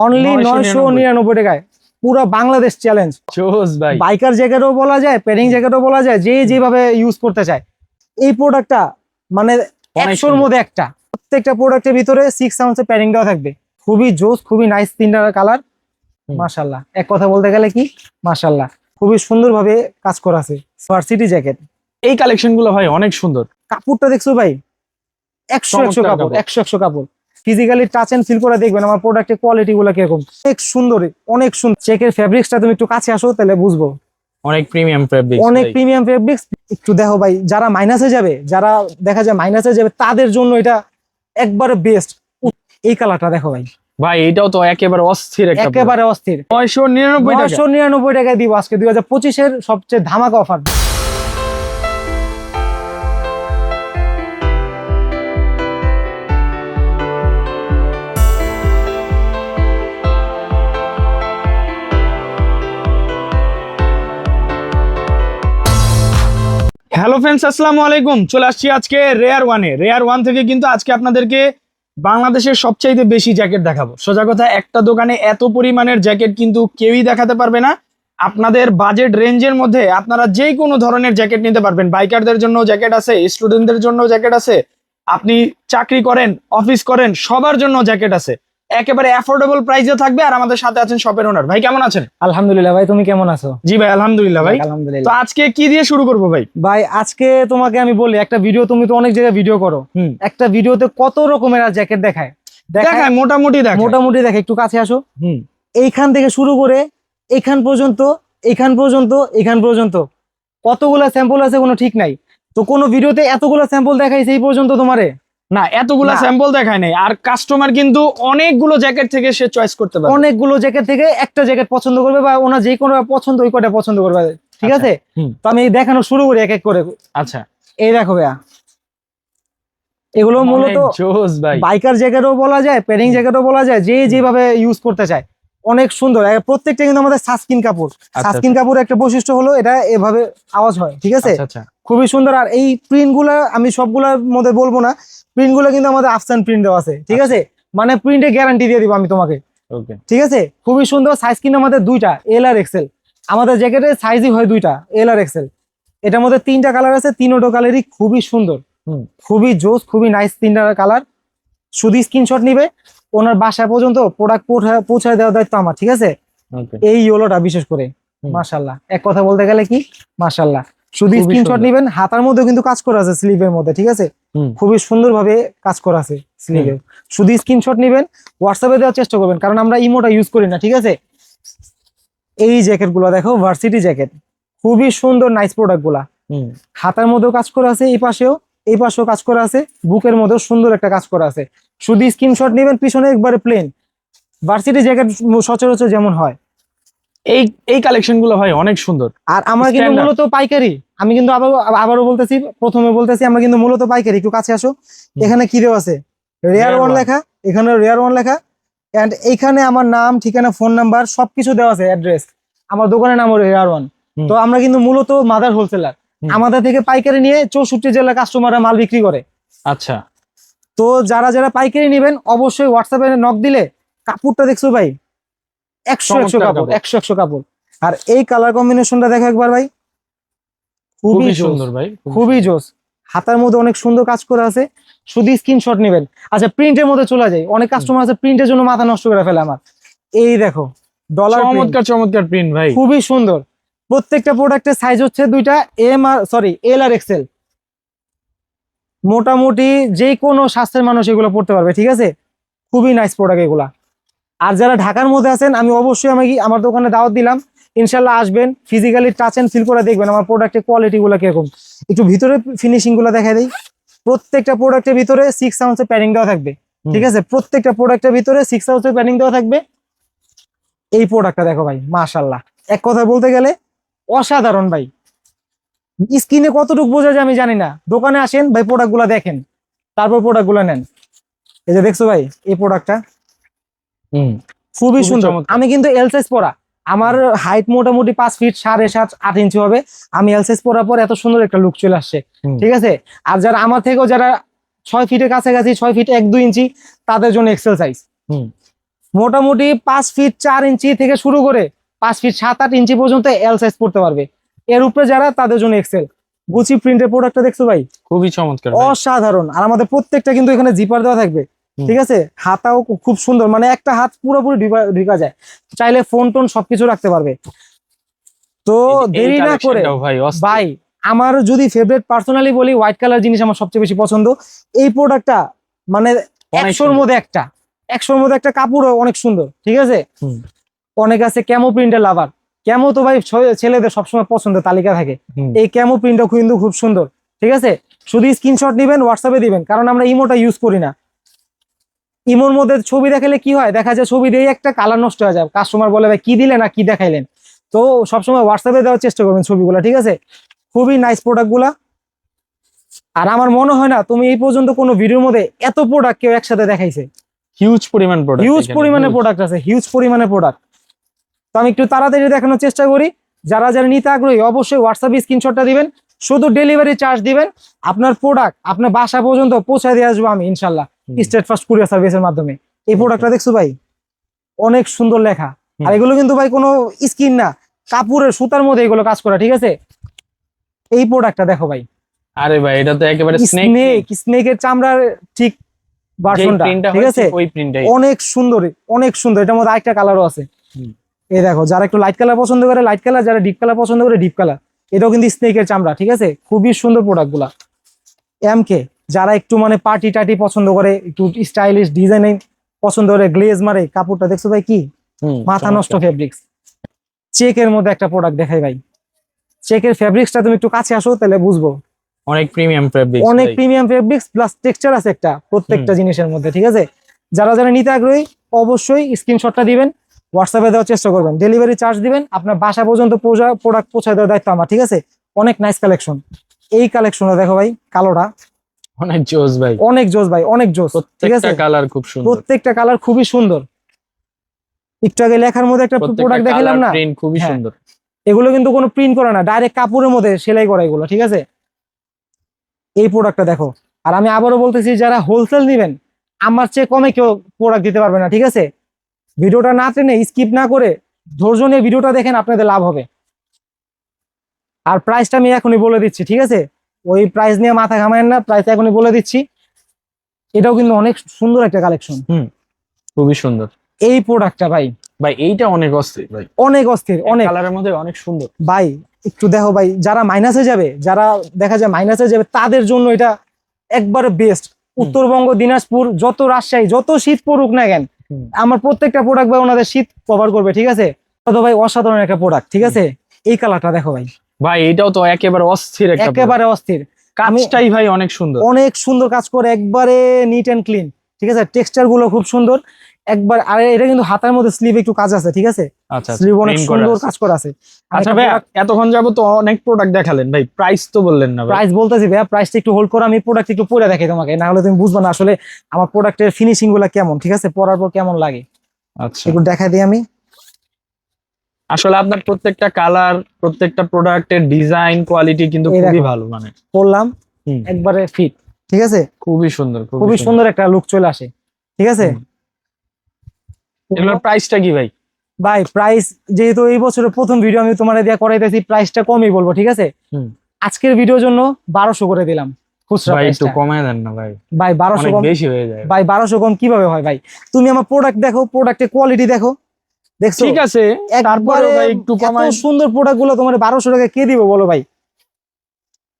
Only 999 নয়শো নিরানব্বই। টাকায়। পুরো বাংলাদেশ চ্যালেঞ্জ ভাই। বাইকার জ্যাকেটও বলা যায় প্যাডিং জ্যাকেটও বলা যায় যে যেভাবে ইউজ করতে চায়। এই প্রোডাক্টটা মানে একশোর মধ্যে একটা। প্রত্যেকটা প্রোডাক্টের ভিতরে সিক্স আউন্সের প্যাডিং দেওয়া থাকবে। খুবই জোস খুবই নাইস তিনটা কালার হুম। মাশাল্লাহ এক কথা বলতে গেলে কি? মাশাল্লাহ খুবই সুন্দরভাবে কাজ করা আছে। ভার্সিটি জ্যাকেট এই কালেকশনগুলো ভাই অনেক সুন্দর। কাপড়টা দেখছ ভাই? একশো একশো কাপড়। একশো একশো কাপড়। ফিজিক্যালি টাচ এন্ড ফিল করে দেখবেন আমার প্রোডাক্টের কোয়ালিটি গুলো কীরকম। অনেক সুন্দর অনেক সুন্দর চেকের ফেব্রিক্সটা তুমি একটু কাছে আসো তাহলে বুঝব। অনেক প্রিমিয়াম ফেব্রিক অনেক প্রিমিয়াম ফেব্রিক্স একটু দেখো ভাই যারা মাইনাসে যাবে যারা দেখা যায় মাইনাসে যাবে তাদের জন্য এটা একবারে বেস্ট এই কালারটা দেখো ভাই। ভাই এটাও তো একেবারে অস্থির একটা একেবারে অস্থির। নয়শো নিরানব্বই টাকা। নয়শো নিরানব্বই টাকায় দিব আজকে দুই হাজার পঁচিশের সবচেয়ে ধামাকা অফার হ্যালো ফ্রেন্ডস, আসসালামু আলাইকুম। চলে আসছি আজকে রেয়ার ওয়ানে রেয়ার ওয়ান থেকে কিন্তু আজকে আপনাদেরকে বাংলাদেশের সবচাইতে বেশি জ্যাকেট দেখাবো। সোজা কথা, একটা দোকানে এত পরিমাণের জ্যাকেট কিন্তু কেউই দেখাতে পারবে না। আপনাদের বাজেট রেঞ্জের মধ্যে আপনারা যে কোনো ধরনের জ্যাকেট নিতে পারবেন। বাইকারদের জন্য জ্যাকেট আছে স্টুডেন্টদের জন্য জ্যাকেট আছে। আপনি চাকরি করেন অফিস করেন, সবার জন্য জ্যাকেট আছে। একেবারে অ্যাফোর্ডেবল প্রাইসে থাকবে আর আমাদের সাথে আছেন শপের ওনার ভাই কেমন আছেন? আলহামদুলিল্লাহ ভাই তুমি কেমন আছো? জি ভাই আলহামদুলিল্লাহ ভাই। আলহামদুলিল্লাহ। তো আজকে কি দিয়ে শুরু করব ভাই? ভাই আজকে তোমাকে আমি বলি একটা ভিডিও তুমি তো অনেক জায়গায় ভিডিও করো। একটা ভিডিওতে কত রকমের জ্যাকেট দেখায়? দেখায় মোটামুটি দেখায়। মোটামুটি দেখে একটু কাছে আসো। হুম। এইখান থেকে শুরু করে এখান পর্যন্ত এখান পর্যন্ত এখান পর্যন্ত। কতগুলা স্যাম্পল আছে কোনো ঠিক নাই। তো কোনো ভিডিওতে এতগুলো স্যাম্পল দেখাইছে এই পর্যন্ত তোমারে? না এতগুলা স্যাম্পল দেখায় নাই। আর কাস্টমার কিন্তু অনেকগুলো জ্যাকেট থেকে সে চয়েস করতে পারে অনেকগুলো জ্যাকেট থেকে একটা জ্যাকেট পছন্দ করবে বা ওনার যে কোনো পছন্দ ওই কটা পছন্দ করবে। ঠিক আচ্ছা, আছে? তো আমি দেখানো শুরু করি এক এক করে। আচ্ছা। এই দেখো ভাইয়া। এগুলো মূলত বাইকার জ্যাকেটও বলা যায় প্যাডিং জ্যাকেটও বলা যায় যে যেভাবে ইউজ করতে চায়। অনেক সুন্দর। প্রত্যেকটা কিন্তু আমাদের সাসকিন কাপড়। সাসকিন কাপড় একটা বৈশিষ্ট্য হলো এটা এভাবে আওয়াজ হয়। ঠিক আছে? আচ্ছা আচ্ছা। খুবই সুন্দর। আর এই প্রিন্টগুলা আমি সবগুলোর মধ্যে বলব না। প্রিন্টগুলো কিন্তু আমাদের আফসান প্রিন্ট দেওয়া আছে ঠিক আছে? মানে প্রিন্টে গ্যারান্টি দিয়ে দিব আমি তোমাকে। ওকে ঠিক আছে? খুবই সুন্দর সাইজ কিন্তু আমাদের দুইটা এল আর এক্সেল আমাদের জ্যাকেটের সাইজই হয় দুইটা এল আর এক্সেল এটার মধ্যে তিনটা কালার আছে তিনোটো কালারই খুবই সুন্দর। হুম। খুবই জোস খুবই নাইস তিনটা কালার শুধু স্ক্রিনশট নিবে ওনার বাসা পর্যন্ত প্রোডাক্ট পৌঁছায় দেওয়ার দায়িত্ব আমার ঠিক আছে? এই ইয়েলোটা বিশেষ করে হুম। মাশাল্লাহ এক কথা বলতে গেলে কি? মাশাল্লাহ শুধু স্ক্রিনশট। নিবেন হাতার মধ্যে কিন্তু কাজ করা আছে স্লিভের মধ্যে ঠিক আছে। খুবই সুন্দরভাবে কাজ করা আছে স্লিভে শুধু স্ক্রিনশট নিবেন হোয়াটসঅ্যাপে দেওয়ার চেষ্টা করবেন কারণ আমরা ইমোটা ইউজ করি না ঠিক আছে? এই জ্যাকেটগুলো দেখো ভার্সিটি জ্যাকেট খুবই সুন্দর নাইস প্রোডাক্টগুলা হাতার মধ্যেও কাজ করা আছে এই পাশেও এই পাশেও কাজ করা আছে বুকের মধ্যেও সুন্দর একটা কাজ করা আছে। শুধু স্ক্রিনশট নেবেন পিছনে একবারে প্লেন ভার্সিটি জ্যাকেট সচরাচর যেমন হয় এই এই কালেকশনগুলো ভাই অনেক সুন্দর। আর আমরা কিন্তু মূলত পাইকারি। আমি কিন্তু আবার আবারও বলতেছি প্রথমে বলতেছি আমরা কিন্তু মূলত পাইকারি। একটু কাছে আসো। এখানে কি দেওয়া আছে? রেয়ার ওয়ান লেখা। এখানে রেয়ার ওয়ান লেখা। এন্ড এইখানে আমার নাম ঠিকানা ফোন নাম্বার সবকিছু দেওয়া আছে অ্যাড্রেস আমার দোকানের নাম রেয়ার ওয়ান তো আমরা কিন্তু মূলত মাদার হোলসেলার আমাদের থেকে পাইকারি নিয়ে চৌষট্টি জেলার কাস্টমাররা মাল বিক্রি করে। আচ্ছা। তো যারা যারা পাইকারি নেবেন অবশ্যই হোয়াটসঅ্যাপে নক দিলে কাপড়টা দেখছ ভাই একশো একশো কাপড়। একশো একশো কাপড়। আর এই কালার কম্বিনেশনটা দেখো একবার ভাই। খুবই খুবই সুন্দর ভাই খুবই জোস হাতার মধ্যে অনেক সুন্দর কাজ করা আছে। শুধু স্ক্রিনশট নেবেন। আচ্ছা প্রিন্টের মধ্যে চলে যায় অনেক কাস্টমার আছে প্রিন্টের জন্য মাথা নষ্ট করে ফেলে আমার। এই দেখো ডলার চমৎকার চমৎকার প্রিন্ট ভাই। খুবই সুন্দর। প্রত্যেকটা প্রোডাক্টের সাইজ হচ্ছে দুইটা এম আর সরি এল আর এক্সেল মোটামুটি যে কোনো স্বাস্থ্যের মানুষ এগুলো পড়তে পারবে ঠিক আছে? খুবই নাইস প্রোডাক্ট এগুলা। আর যারা ঢাকার মধ্যে আছেন আমি অবশ্যই আমি আমার দোকানে দাওয়াত দিলাম। ইনশাল্লাহ আসবেন ফিজিক্যালি টাচ এন্ড ফিল করে দেখবেন আমার প্রোডাক্টের কোয়ালিটি গুলো কীরকম। একটু ভিতরে ফিনিশিংগুলো দেখা দেই। প্রত্যেকটা প্রোডাক্টের ভিতরে সিক্স আউন্সের প্যাডিং দেওয়া থাকবে। ঠিক আছে? প্রত্যেকটা প্রোডাক্টের ভিতরে সিক্স আউন্সের প্যাডিং দেওয়া থাকবে। এই প্রোডাক্টটা দেখো ভাই মাশাল্লাহ। এক কথা বলতে গেলে অসাধারণ ভাই। স্ক্রিনে কতটুকু বোঝা যায় আমি জানি না। দোকানে আসেন ভাই প্রোডাক্টগুলা দেখেন। তারপর প্রোডাক্টগুলা নেন। এই যে দেখছ ভাই এই প্রোডাক্টটা খুবই খুবই সুন্দর। আমি কিন্তু এল সাইজ পরা। আমার হাইট মোটামুটি পাঁচ ফিট সাড়ে সাত আট ইঞ্চি হবে। আমি এল সাইজ পরার পর এত সুন্দর একটা লুক চলে আসছে। ঠিক আছে? আর যারা আমার থেকেও যারা ছয় ফিটের কাছাকাছি ছয় ফিট এক দুই ইঞ্চি তাদের জন্য এক্সেল সাইজ হুম। মোটামুটি পাঁচ ফিট চার ইঞ্চি থেকে শুরু করে পাঁচ ফিট সাত আট ইঞ্চি পর্যন্ত এল সাইজ পড়তে পারবে। এর উপরে যারা তাদের জন্য এক্সেল গুচি প্রিন্টের প্রোডাক্টটা দেখছ ভাই? খুবই চমৎকার অসাধারণ। আর আমাদের প্রত্যেকটা কিন্তু এখানে জিপার দেওয়া থাকবে। ঠিক আছে? হাতাও খুব সুন্দর। মানে একটা হাত পুরোপুরি ঢুকা- যায়। চাইলে ফোন টোন সবকিছু রাখতে পারবে। তো দেরি না করে ভাই আমার যদি ফেভারিট পার্সোনালি বলি হোয়াইট কালার জিনিস আমার সবচেয়ে বেশি পছন্দ। এই প্রোডাক্টটা মানে একশোর মধ্যে একটা। একশোর মধ্যে একটা কাপড়ও অনেক সুন্দর। ঠিক আছে? অনেক আছে ক্যামো প্রিন্টের লাভার ক্যামো তো ভাই ছেলেদের সবসময় পছন্দের তালিকা থাকে। এই ক্যামো প্রিন্টটা কিন্তু খুব সুন্দর। ঠিক আছে? শুধু স্ক্রিনশট নেবেন হোয়াটসঅ্যাপে দিবেন। কারণ আমরা ইমোটা ইউজ করি না। ইমোর মধ্যে ছবি দেখালে কি হয়? দেখা যায় ছবি দিয়ে একটা কালার নষ্ট হয়ে যায়। কাস্টমার বলে ভাই কি দিলেন না কি দেখাইলেন? তো সবসময় হোয়াটসঅ্যাপে দেওয়ার চেষ্টা করবেন ছবিগুলো ঠিক আছে? খুবই নাইস প্রোডাক্টগুলা আর আমার মনে হয় না তুমি এই পর্যন্ত কোনো ভিডিওর মধ্যে এত প্রোডাক্ট কেউ একসাথে দেখাইছে। হিউজ পরিমাণ প্রোডাক্ট হিউজ পরিমাণে প্রোডাক্ট আছে হিউজ পরিমাণে প্রোডাক্ট তো আমি একটু তাড়াতাড়ি দেখানোর চেষ্টা করি। যারা যারা নিতে আগ্রহী অবশ্যই হোয়াটসঅ্যাপে স্ক্রিনশটটা দিবেন শুধু ডেলিভারি চার্জ দিবেন। আপনার প্রোডাক্ট আপনার বাসা পর্যন্ত পৌঁছায় দিয়ে আসব আমি ইনশাল্লাহ। স্টেট ফার্স্ট কুরিয়ার সার্ভিসের মাধ্যমে। এই প্রোডাক্টটা দেখছ ভাই? অনেক সুন্দর লেখা। আর এগুলো কিন্তু ভাই কোনো স্কিন না। কাপড়ের সুতার মধ্যে এগুলো কাজ করা ঠিক আছে? এই প্রোডাক্টটা দেখো ভাই। আরে ভাই এটা তো একেবারে স্নেক স্নেক স্নেকের চামড়ার ঠিক ভার্সনটা ঠিক আছে? ওই প্রিন্টটাই অনেক সুন্দর অনেক সুন্দর। এটার মধ্যে আরেকটা কালারও আছে। এই দেখো যারা একটু লাইট কালার পছন্দ করে লাইট কালার যারা ডিপ কালার পছন্দ করে ডিপ কালার এটাও কিন্তু স্নেকের চামড়া ঠিক আছে? খুবই সুন্দর প্রোডাক্টগুলা। এম কে যারা একটু মানে পার্টি টাটি পছন্দ করে একটু স্টাইলিশ ডিজাইনিং পছন্দ করে গ্লেজ মারে কাপড়টা দেখছ ভাই কি? মাথা নষ্ট ফেব্রিক্স চেকের মধ্যে একটা প্রোডাক্ট দেখাই ভাই। চেকের ফেব্রিক্সটা তুমি একটু কাছে আসো তাহলে বুঝব। অনেক প্রিমিয়াম ফেব্রিক অনেক প্রিমিয়াম ফেব্রিক্স প্লাস টেক্সচার আছে একটা প্রত্যেকটা জিনিসের মধ্যে ঠিক আছে? যারা যারা নিতে আগ্রহী অবশ্যই স্ক্রিনশটটা দিবেন হোয়াটসঅ্যাপে দেওয়ার চেষ্টা করবেন। ডেলিভারি চার্জ দিবেন আপনার বাসা পর্যন্ত প্রোডাক্ট পৌঁছায় দেওয়ার দায়িত্ব আমার ঠিক আছে? অনেক নাইস কালেকশন এই কালেকশনটা দেখো ভাই কালোটা। অনেক জোস ভাই। অনেক জোস ভাই অনেক জোস ঠিক আছে? প্রত্যেকটা কালার খুব সুন্দর। প্রত্যেকটা কালার খুবই সুন্দর। একটু আগে লেখার মধ্যে একটা প্রোডাক্ট দেখালাম না? প্রিন্ট খুবই হ্যাঁ। সুন্দর। এগুলো কিন্তু কোনো প্রিন্ট করা না ডাইরেক্ট কাপড়ের মধ্যে সেলাই করা এগুলো ঠিক আছে? এই প্রোডাক্টটা দেখো। আর আমি আবারও বলতেছি যারা হোলসেল নেবেন আমার চেয়ে কমে কেউ প্রোডাক্ট দিতে পারবে না ঠিক আছে? ভিডিওটা না টেনে স্কিপ না করে ধৈর্য নিয়ে ভিডিওটা দেখেন আপনাদের লাভ হবে। আর প্রাইসটা আমি এখনই বলে দিচ্ছি ঠিক আছে? ওই প্রাইস নিয়ে মাথা ঘামায়েন না প্রাইস এখনই বলে দিচ্ছি। এটাও কিন্তু অনেক সুন্দর একটা কালেকশন হুম খুবই সুন্দর। এই প্রোডাক্টটা ভাই ভাই এইটা অনেক অস্থির ভাই। অনেক অস্থির অনেক। কালারের মধ্যে অনেক সুন্দর। ভাই একটু দেখো ভাই যারা মাইনাসে যাবে যারা দেখা যায় মাইনাসে যাবে তাদের জন্য এটা একবারে বেস্ট উত্তরবঙ্গ দিনাজপুর যত রাজশাহী যত শীত পড়ুক না কেন আমার প্রত্যেকটা প্রোডাক্ট ভাই ওনাদের শীত কভার করবে ঠিক আছে? তো ভাই অসাধারণ একটা প্রোডাক্ট ঠিক আছে? এই কালারটা দেখো ভাই। ভাই এটাও তো একেবারে অস্থির একটা একেবারে অস্থির। কাজটাই ভাই অনেক সুন্দর। অনেক সুন্দর কাজ করে একবারে নিট এন্ড ক্লিন ঠিক আছে? টেক্সচারগুলো খুব সুন্দর। একবার আর এটা কিন্তু হাতার মধ্যে স্লিভ একটু কাজ আছে ঠিক আছে? আচ্ছা স্লিভ অনেক সুন্দর কাজ করা আছে। আচ্ছা ভাই এতক্ষণ যাব তো অনেক প্রোডাক্ট দেখালেন। ভাই প্রাইস তো বললেন না প্রাইস বলতেছি ভাইয়া প্রাইসটা একটু হোল্ড করো আমি প্রোডাক্ট একটু পরে দেখাই তোমাকে। না হলে তুমি বুঝবে না আসলে আমার প্রোডাক্টের ফিনিশিংগুলা কেমন ঠিক আছে? পরার পর কেমন লাগে। আচ্ছা। একটু দেখাই দিই আমি। আসলে আপনার প্রত্যেকটা কালার প্রত্যেকটা প্রোডাক্টের ডিজাইন কোয়ালিটি কিন্তু খুবই ভালো মানে। পরলাম একবারে ফিট ঠিক আছে? খুবই সুন্দর খুবই সুন্দর। একটা লুক চলে আসে। ঠিক আছে? এগুলোর প্রাইসটা কি ভাই? ভাই প্রাইস যেহেতু এই বছরের প্রথম ভিডিও আমি তোমার দিয়ে করাইতেছি প্রাইসটা কমই বলব ঠিক আছে? আজকের ভিডিওর জন্য বারোশো করে দিলাম খুচরা ভাই একটু কমায় দেন না ভাই। ভাই বারোশো কম বেশি হয়ে যায়। ভাই বারোশো কম কীভাবে হয় ভাই? তুমি আমার প্রোডাক্ট দেখো প্রোডাক্টের কোয়ালিটি দেখো। দেখছ? ঠিক আছে তারপরে ভাই একটু এত সুন্দর প্রোডাক্টগুলো তোমার বারোশো টাকা কে দিবে বলো ভাই?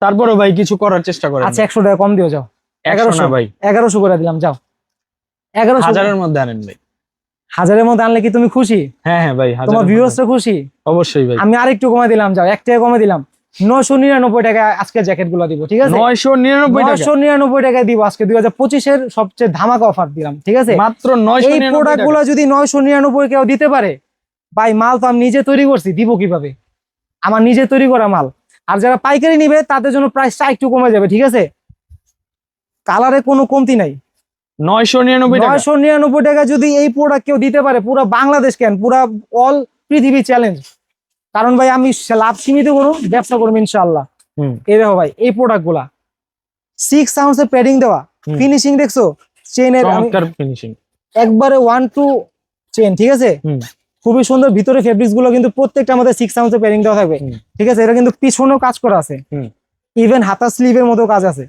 তারপরে ভাই কিছু করার চেষ্টা করেন। আচ্ছা একশো টাকা কম দিও যাও। এগারোশো 1100 ভাই। এগারোশো করে দিলাম যাও। এগারোশো হাজারের মধ্যে আনেন ভাই। হাজারের মধ্যে আনলে কি তুমি খুশি? হ্যাঁ হ্যাঁ ভাই তোমার ভিউয়ার্সরা খুশি? অবশ্যই ভাই। আমি আরেকটু কমে দিলাম যাও এক টাকা কমে দিলাম। নয়শো নিরানব্বই টাকা আজকে জ্যাকেটগুলো দিব ঠিক আছে? নয়শো নিরানব্বই নয়শো নিরানব্বই টাকায় দিব আজকে দুই হাজার পঁচিশের সবচেয়ে ধামাকা অফার দিলাম ঠিক আছে? মাত্র নয়শো এই প্রোডাক্ট। গুলো যদি নয়শো নিরানব্বই কেউ দিতে পারে ভাই মাল তো আমি নিজে তৈরি করছি দিব কীভাবে? আমার নিজে তৈরি করা মাল। আর যারা পাইকারি নিবে তাদের জন্য প্রাইসটা একটু কমে যাবে ঠিক আছে? কালারে কোনো কমতি নাই। নয়শো নিরানব্বই টাকা। নয়শো নিরানব্বই টাকা যদি এই প্রোডাক্ট কেউ দিতে পারে পুরো বাংলাদেশ কেন? পুরা অল পৃথিবী চ্যালেঞ্জ কারণ ভাই আমি লাভ সীমিত করুন ব্যবসা করব ইনশাল্লাহ এই দেখো ভাই এই প্রোডাক্টগুলা। সিক্স সাউন্ডস এর প্যাডিং দেওয়া। ফিনিশিং দেখছ? চেনের ফিনিশিং একবারে ওয়ান টু চেন ঠিক আছে? খুবই সুন্দর ভিতরে ফেব্রিক্সগুলো কিন্তু প্রত্যেকটা আমাদের সিক্স আউন্সের প্যারিং দেওয়া থাকবে। ঠিক আছে? এটা কিন্তু পিছনেও কাজ করা আছে। ইভেন হাতা স্লিভের মতো কাজ আছে।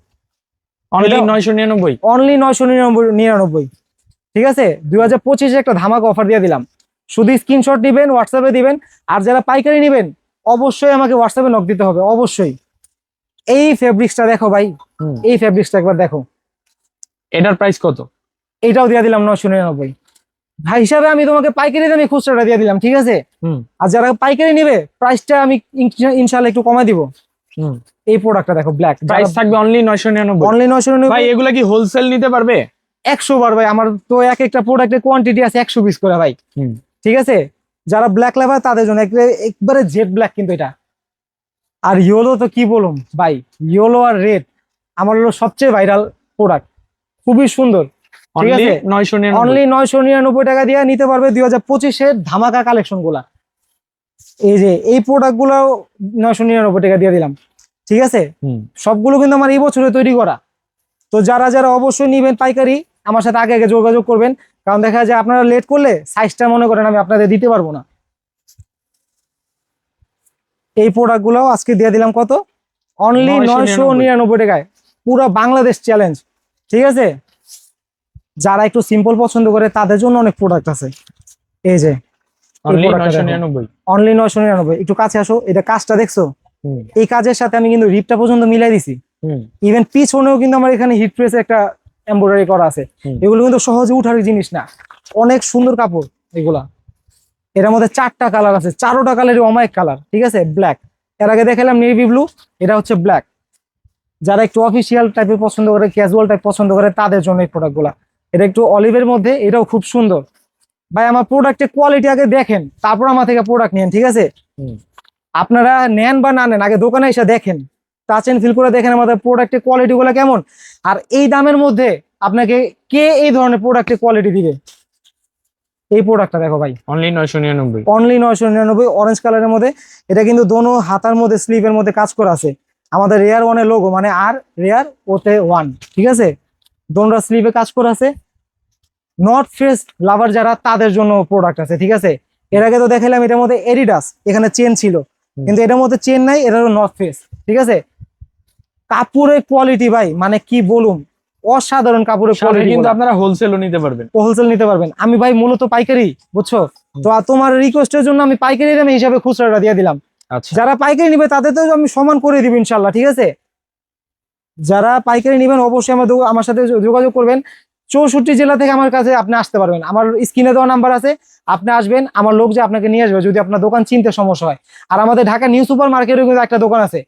অনলি নয়শো নিরানব্বই। অনলি নয়শো নিরানব্বই নিরানব্বই। ঠিক আছে? দুই হাজার পঁচিশে একটা ধামাক অফার দিয়ে দিলাম। শুধু স্ক্রিনশট দিবেন হোয়াটসঅ্যাপে দিবেন আর যারা পাইকারি নেবেন অবশ্যই আমাকে হোয়াটসঅ্যাপে নক দিতে হবে অবশ্যই। এই ফেব্রিক্সটা দেখো ভাই এই ফেব্রিক্সটা একবার দেখো। এটার প্রাইস কত? এটাও দিয়ে দিলাম নয়শো নিরানব্বই। ভাই হিসাবে আমি তোমাকে পাইকারি দামে খুচরাটা দিয়ে দিলাম ঠিক আছে? আর যারা পাইকারি নেবে প্রাইসটা আমি ইনশা- ইনশাল্লাহ একটু কমাই দিব। হুম। এই প্রোডাক্টটা দেখো ব্ল্যাক প্রাইস থাকবে অনলি নয়শো নিরানব্বই। অনলি নয়শো ভাই নিরানব্বই এগুলা কি হোলসেল নিতে পারবে? একশো বার ভাই আমার তো এক একটা প্রোডাক্টের কোয়ান্টিটি আছে একশো পিস করে ভাই। ঠিক আছে? যারা ব্ল্যাক লাভার তাদের জন্য একবারে- জেড ব্ল্যাক কিন্তু এটা। আর ইয়োলো তো কি বলুন? ভাই ইয়োলো আর রেড আমার হলো সবচেয়ে ভাইরাল প্রোডাক্ট খুবই সুন্দর। ঠিক আছে? নয়শো নিরানব্বই। অনলি নয়শো নিরানব্বই টাকা দিয়ে নিতে পারবে দুই হাজার পঁচিশের ধামাকা কালেকশনগুলা। এই যে এই প্রোডাক্টগুলো নয়শো নিরানব্বই টাকা দিয়ে দিলাম। ঠিক আছে? হুম। সবগুলো কিন্তু আমার এই বছরে তৈরি করা। তো যারা যারা অবশ্যই নিবেন পাইকারি আমার সাথে আগে আগে যোগাযোগ করবেন। কারণ দেখা যায় আপনারা লেট করলে সাইজটা মনে করেন আমি আপনাদের দিতে পারব না। এই প্রোডাক্টগুলো আজকে দিয়ে দিলাম কত? অনলি নয়শো নিরানব্বই। টাকায়। পুরো বাংলাদেশ চ্যালেঞ্জ ঠিক আছে? যারা একটু সিম্পল পছন্দ করে তাদের জন্য অনেক প্রোডাক্ট আছে। এই যে অনলি নয়শো নিরানব্বই। একটু কাছে আসো এটা কাজটা দেখছ? এই কাজের সাথে আমি কিন্তু রিপটা পর্যন্ত মিলাই দিছি। ইভেন পিছনেও কিন্তু আমার এখানে হিট প্রেস একটা এমব্রয়ডারি করা আছে। এগুলো কিন্তু সহজে উঠার জিনিস না। অনেক সুন্দর কাপড় এগুলা। এটার মধ্যে চারটা কালার আছে। চারোটা কালারই অমায়িক কালার ঠিক আছে? ব্ল্যাক এর আগে দেখালাম নেভি ব্লু এটা হচ্ছে ব্ল্যাক যারা একটু অফিসিয়াল টাইপের পছন্দ করে ক্যাজুয়াল টাইপ পছন্দ করে তাদের জন্য এই প্রোডাক্টগুলা। এটা একটু অলিভের মধ্যে এটাও খুব সুন্দর। ভাই আমার প্রোডাক্টের কোয়ালিটি আগে দেখেন তারপর আমার থেকে প্রোডাক্ট নেন ঠিক আছে? আপনারা নেন বা না নেন আগে দোকানে এসে দেখেন। টাচ এন্ড ফিল করে দেখেন আমাদের প্রোডাক্টের কোয়ালিটি গুলো কেমন। আর এই দামের মধ্যে আপনাকে কে এই ধরনের প্রোডাক্টের কোয়ালিটি দিবে? এই প্রোডাক্টটা দেখো ভাই। অনলি নয়শো নিরানব্বই। অনলি নয়শো নিরানব্বই অরেঞ্জ কালারের মধ্যে। এটা কিন্তু দোনো হাতার মধ্যে স্লিভের মধ্যে কাজ করা আছে। আমাদের রেয়ার ওয়ানের লোগো মানে আর রেয়ার ওতে ওয়ান ঠিক আছে? দোনরা স্লিভে কাজ করা আছে। নট ফ্রেশ লাভার যারা তাদের জন্য প্রোডাক্ট আছে ঠিক আছে? এর আগে তো দেখালাম এটার মধ্যে এডিডাস এখানে চেন ছিল। কিন্তু এটার মধ্যে চেন নাই এটা হলো নর্থ ফেস ঠিক আছে? কাপড়ের কোয়ালিটি ভাই মানে কি বলুন অসাধারণ কাপড়ের কোয়ালিটি কিন্তু আপনারা হোলসেলও নিতে পারবেন। হোলসেল নিতে পারবেন। আমি ভাই মূলত পাইকারি বুঝছ? তো তোমার রিকোয়েস্টের জন্য আমি পাইকারি দামে হিসাবে খুচরাটা দিয়ে দিলাম। আচ্ছা। যারা পাইকারি নিবে তাদের তো আমি সমান করে দিব ইনশাল্লাহ ঠিক আছে? যারা পাইকারি নিবেন অবশ্যই আমার আমার সাথে যোগাযোগ করবেন। চৌষট্টি জেলা থেকে আমার কাছে আপনি আসতে পারবেন। আমার স্ক্রিনে দেওয়া নাম্বার আছে, আপনি আসবেন, আমার লোক যে আপনাকে নিয়ে আসবে, যদি আপনার দোকান চিনতে সমস্যা হয়। আর আমাদের ঢাকা নিউ সুপার মার্কেটেও কিন্তু একটা দোকান আছে।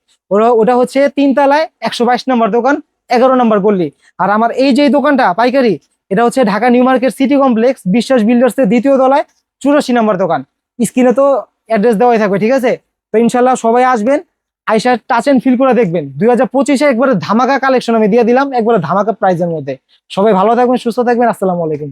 ওটা হচ্ছে তিনতলায় একশো বাইশ নম্বর দোকান, এগারো নম্বর গল্লি আর আমার এই যে দোকানটা, পাইকারি, এটা হচ্ছে Dhaka new market city complex, Biswas বিল্ডার্সের দ্বিতীয় তলায় চুরাশি নম্বর দোকান। স্ক্রিনে তো অ্যাড্রেস দেওয়াই থাকবে, ঠিক আছে? তো ইনশাল্লাহ সবাই আসবেন আইসা টাচ এন্ড ফিল করে দেখবেন। দুই হাজার পঁচিশে একবারে ধামাকা কালেকশন আমি দিয়ে দিলাম, একবারে ধামাকা প্রাইজের মধ্যে। সবাই ভালো থাকবেন, সুস্থ থাকবেন, আসসালামু আলাইকুম।